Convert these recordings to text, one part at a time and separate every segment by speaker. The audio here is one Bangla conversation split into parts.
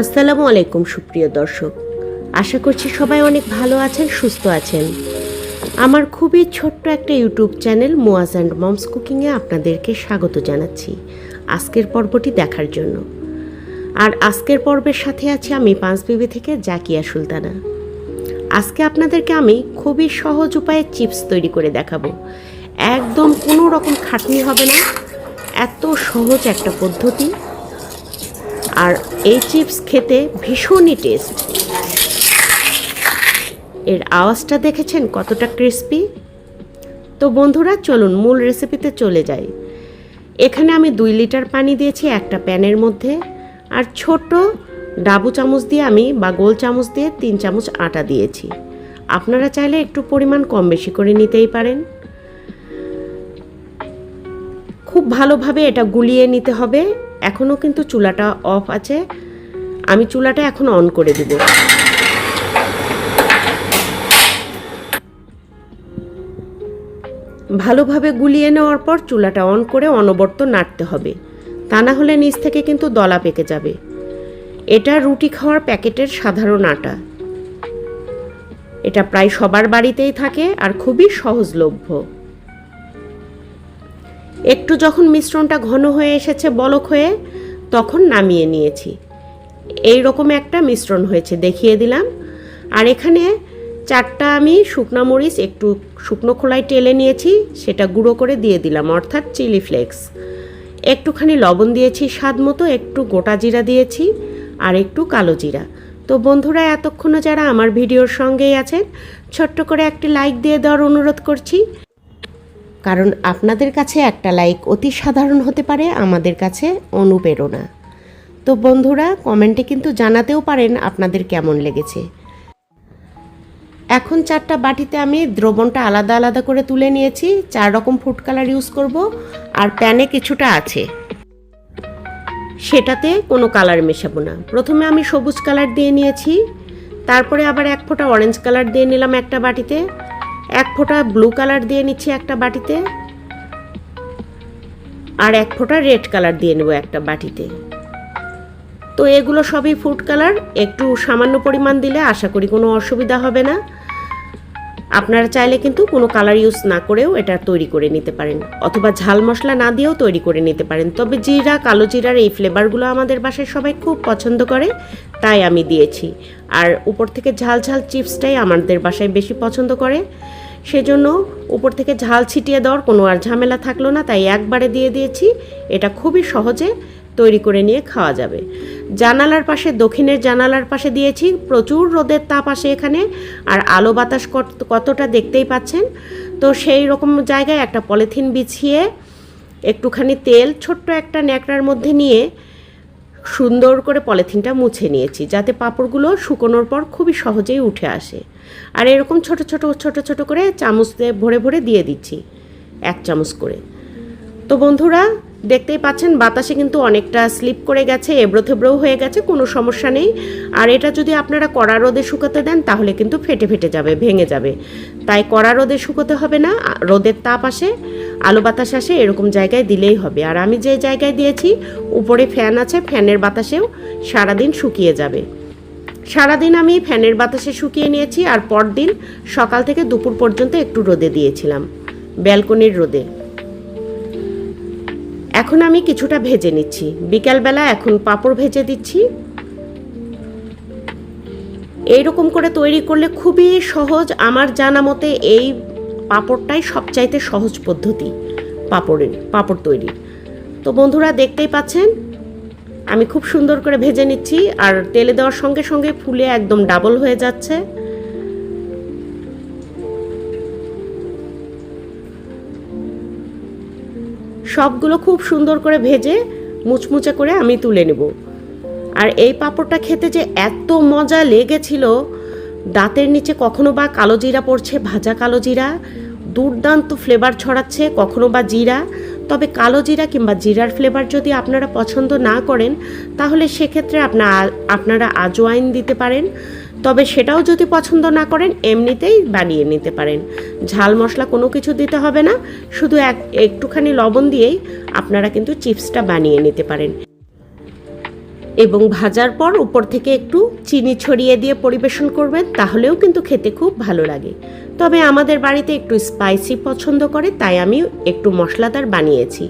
Speaker 1: আসসালামু আলাইকুম, সুপ্রিয় দর্শক। আশা করছি সবাই অনেক ভালো আছেন, সুস্থ আছেন। আমার খুবই ছোট্ট একটা YouTube channel Moaz and moms কুকিংয়ে আপনাদেরকে স্বাগত জানাচ্ছি আজকের পর্বটি দেখার জন্য। আর আজকের পর্বের সাথে আছি আমি পাঁচবিবি থেকে জাকিয়া সুলতানা। আজকে আপনাদেরকে আমি খুবই সহজ উপায়ে চিপস তৈরি করে দেখাবো। একদম কোনো রকম খাটনি হবে না। এত সহজ একটা পদ্ধতি। আর এই চিপস খেতে ভীষণই টেস্ট। এর আওয়াজটা দেখেছেন কতটা ক্রিস্পি? তো বন্ধুরা, চলুন মূল রেসিপিতে চলে যাই। এখানে আমি দুই লিটার পানি দিয়েছি একটা প্যানের মধ্যে আর ছোট ডাবু চামচ দিয়ে আমি বা গোল চামচ দিয়ে তিন চামচ আটা দিয়েছি। আপনারা চাইলে একটু পরিমাণ কম বেশি করে নিতেই পারেন। খুব ভালোভাবে এটা গুলিয়ে নিতে হবে। এখনও কিন্তু চুলাটা অফ আছে। আমি চুলাটা এখন অন করে দিব। ভালোভাবে গুলিয়ে নেওয়ার পর চুলাটা অন করে অনবর্ত নাড়তে হবে। তা না হলে নিচ থেকে কিন্তু দলা পেকে যাবে। এটা রুটি খাওয়ার প্যাকেটের সাধারণ আটা। এটা প্রায় সবার বাড়িতেই থাকে আর খুবই সহজলভ্য। একটু যখন মিশ্রণটা ঘন হয়ে এসেছে বলক হয়ে, তখন নামিয়ে নিয়েছি। এই রকম একটা মিশ্রণ হয়েছে, দেখিয়ে দিলাম। আর এখানে চারটা আমি শুকনা মরিচ, একটু শুকনো খোলায় টেলে নিয়েছি, সেটা গুঁড়ো করে দিয়ে দিলাম, অর্থাৎ চিলি ফ্লেক্স। একটুখানি লবণ দিয়েছি স্বাদ মতো, একটু গোটা জিরা দিয়েছি, আর একটু কালো জিরা। তো বন্ধুরা এতক্ষণও যারা আমার ভিডিওর সঙ্গেই আছেন, ছোট্ট করে একটি লাইক দিয়ে দেওয়ার অনুরোধ করছি। কারণ আপনাদের কাছে একটা লাইক অতি সাধারণ হতে পারে, আমাদের কাছে অনুপ্রেরণা। তো বন্ধুরা, কমেন্টে কিন্তু জানাতেও পারেন আপনাদের কেমন লেগেছে। এখন চারটা বাটিতে আমি দ্রবণটা আলাদা আলাদা করে তুলে নিয়েছি, চার রকম ফুড কালার ইউজ করব, আর প্যানে কিছুটা আছে। সেটাতে কোনো কালার মেশাবো না। প্রথমে আমি সবুজ কালার দিয়ে নিয়েছি, তারপরে আবার এক ফোঁটা অরেঞ্জ কালার দিয়ে নিলাম একটা বাটিতে। এক ফোঁটা ব্লু কালার দিয়ে নিচ্ছি একটা বাটিতে আর এক ফোঁটা রেড কালার দিয়ে নেব একটা বাটিতে। তো এগুলো সবই ফুড কালার একটু সামান্য পরিমাণ দিলে আশা করি কোনো অসুবিধা হবে না। আপনারা চাইলে কিন্তু কোনো কালার ইউজ না করেও এটা তৈরি করে নিতে পারেন, অথবা ঝাল মশলা না দিয়েও তৈরি করে নিতে পারেন। তবে জিরা, কালো জিরার এই ফ্লেভারগুলো আমাদের বাসায় সবাই খুব পছন্দ করে, তাই আমি দিয়েছি। আর উপর থেকে ঝাল ঝাল চিপসটাই আমাদের বাসায় বেশি পছন্দ করে। সেজন্য উপর থেকে ঝাল ছিটিয়ে দেওয়ার কোনো আর ঝামেলা থাকল না, তাই একবারে দিয়ে দিয়েছি। এটা খুবই সহজে তৈরি করে নিয়ে খাওয়া যাবে। জানালার পাশে, দক্ষিণের জানালার পাশে দিয়েছি। প্রচুর রোদের তাপ আসে এখানে, আর আলো বাতাস কত- কতটা দেখতেই পাচ্ছেন? তো সেই রকম জায়গায় একটা পলিথিন বিছিয়ে একটুখানি তেল, ছোট্ট একটা ন্যাকড়ার মধ্যে নিয়ে সুন্দর করে পলিথিনটা মুছে নিয়েছি, যাতে পাঁপড়গুলো শুকোনোর পর খুবই সহজেই উঠে আসে। আর এরকম ছোট ছোট ছোট ছোট করে চামচ দিয়ে ভরে ভরে দিয়ে দিচ্ছি, এক চামচ করে। তো বন্ধুরা দেখতেই পাচ্ছেন, বাতাসে কিন্তু অনেকটা স্লিপ করে গেছে এবড়ো হয়ে গেছে, কোনো সমস্যা নেই। আর এটা যদি আপনারা কড়া রোদে শুকাতে দেন, তাহলে কিন্তু ফেটে ফেটে যাবে, ভেঙে যাবে। তাই কড়া রোদে শুকোতে হবে না রোদের তাপ আসে, আলো বাতাস আসে, এরকম জায়গায় দিলেই হবে। আর আমি যে জায়গায় দিয়েছি, উপরে ফ্যান আছে, ফ্যানের বাতাসেও সারাদিন শুকিয়ে যাবে। সারাদিন আমি ফ্যানের বাতাসে শুকিয়ে নিয়েছি, আর পরদিন সকাল থেকে দুপুর পর্যন্ত একটু রোদে দিয়েছিলাম, ব্যালকনির রোদে। এখন আমি কিছুটা ভেজে নিচ্ছি। বিকালবেলা এখন পাঁপড় ভেজে দিচ্ছি। এইরকম করে তৈরি করলে খুবই সহজ। আমার জানা মতে এই পাঁপড়টাই সবচাইতে সহজ পদ্ধতি পাঁপড়ের, পাঁপড় তৈরির তো বন্ধুরা দেখতেই পাচ্ছেন, আমি খুব সুন্দর করে ভেজে নিচ্ছি। আর তেলে দেওয়ার সঙ্গে সঙ্গে ফুলে একদম ডাবল হয়ে যাচ্ছে। সবগুলো খুব সুন্দর করে ভেজে মুচমুচে করে আমি তুলে নেব। আর এই পাঁপড়টা খেতে যে এত মজা লেগেছিল, দাঁতের নিচে কখনো বা কালো জিরা পড়ছে, ভাজা কালো জিরা, দুর্দান্ত ফ্লেভার ছড়াচ্ছে, কখনো বা জিরা। তবে কালো জিরা কিংবা জিরার ফ্লেভার যদি আপনারা পছন্দ না করেন, তাহলে সেক্ষেত্রে আপনার আপনারা আজওয়াইন দিতে পারেন। তবে সেটাও যদি পছন্দ না করেন, এমনিতেই বানিয়ে নিতে পারেন। ঝাল মশলা কোনো কিছু দিতে হবে না, শুধু এক, একটুখানি লবণ দিয়েই আপনারা কিন্তু চিপসটা বানিয়ে নিতে পারেন। এবং ভাজার পর উপর থেকে একটু চিনি ছড়িয়ে দিয়ে পরিবেশন করবেন, তাহলেও কিন্তু খেতে খুব ভালো লাগে। তবে আমাদের বাড়িতে একটু স্পাইসি পছন্দ করে, তাই আমি একটু মশলাদার বানিয়েছি।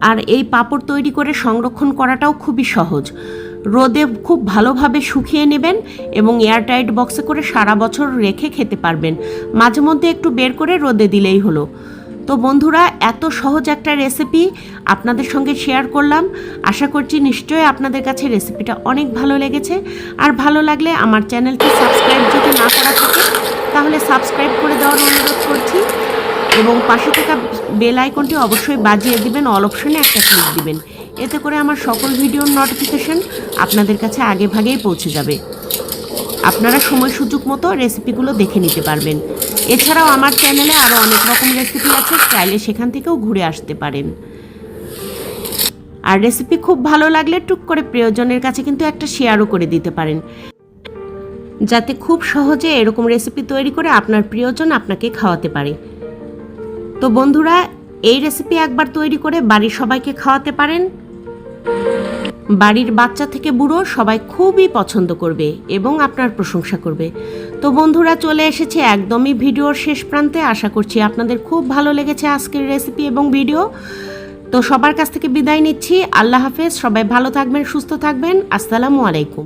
Speaker 1: আর এই পাঁপড় তৈরি করে সংরক্ষণ করাটাও খুবই সহজ। রোদে খুব ভালোভাবে শুকিয়ে নেবেন এবং এয়ারটাইট বক্সে করে সারা বছর রেখে খেতে পারবেন। মাঝে মধ্যে একটু বের করে রোদে দিলেই হলো। তো বন্ধুরা, এত সহজ একটা রেসিপি আপনাদের সঙ্গে শেয়ার করলাম। আশা করছি নিশ্চয়ই আপনাদের কাছে রেসিপিটা অনেক ভালো লেগেছে। আর ভালো লাগলে আমার চ্যানেলটি সাবস্ক্রাইব যদি না করা থাকে, তাহলে সাবস্ক্রাইব করে দেওয়ার অনুরোধ করছি। এবং পাশে থাকা বেল আইকনটি অবশ্যই বাজিয়ে দিবেন অল অপশনে একটা ক্লিক দিবেন। এতে করে আমার সকল ভিডিওর নোটিফিকেশন আপনাদের কাছে আগে ভাগেই পৌঁছে যাবে। আপনারা সময় সুযোগ মতো রেসিপিগুলো দেখে নিতে পারবেন। এছাড়াও আমার চ্যানেলে আরও অনেক রকম রেসিপি আছে, চাইলে সেখান থেকেও ঘুরে আসতে পারেন। আর রেসিপি খুব ভালো লাগলে টুক করে প্রিয়জনের কাছে কিন্তু একটা শেয়ারও করে দিতে পারেন। যাতে খুব সহজে এরকম রেসিপি তৈরি করে আপনার প্রিয়জন আপনাকে খাওয়াতে পারে। তো বন্ধুরা, এই রেসিপি একবার তৈরি করে বাড়ির সবাইকে খাওয়াতে পারেন। বাড়ির বাচ্চা থেকে বুড়ো সবাই খুবই পছন্দ করবে এবং আপনার প্রশংসা করবে। তো বন্ধুরা, চলে এসেছে একদমই ভিডিওর শেষ প্রান্তে। আশা করছি আপনাদের খুব ভালো লেগেছে আজকের রেসিপি এবং ভিডিও তো সবার কাছ থেকে বিদায় নিচ্ছি। আল্লাহ হাফেজ। সবাই ভালো থাকবেন, সুস্থ থাকবেন। আসসালামু আলাইকুম।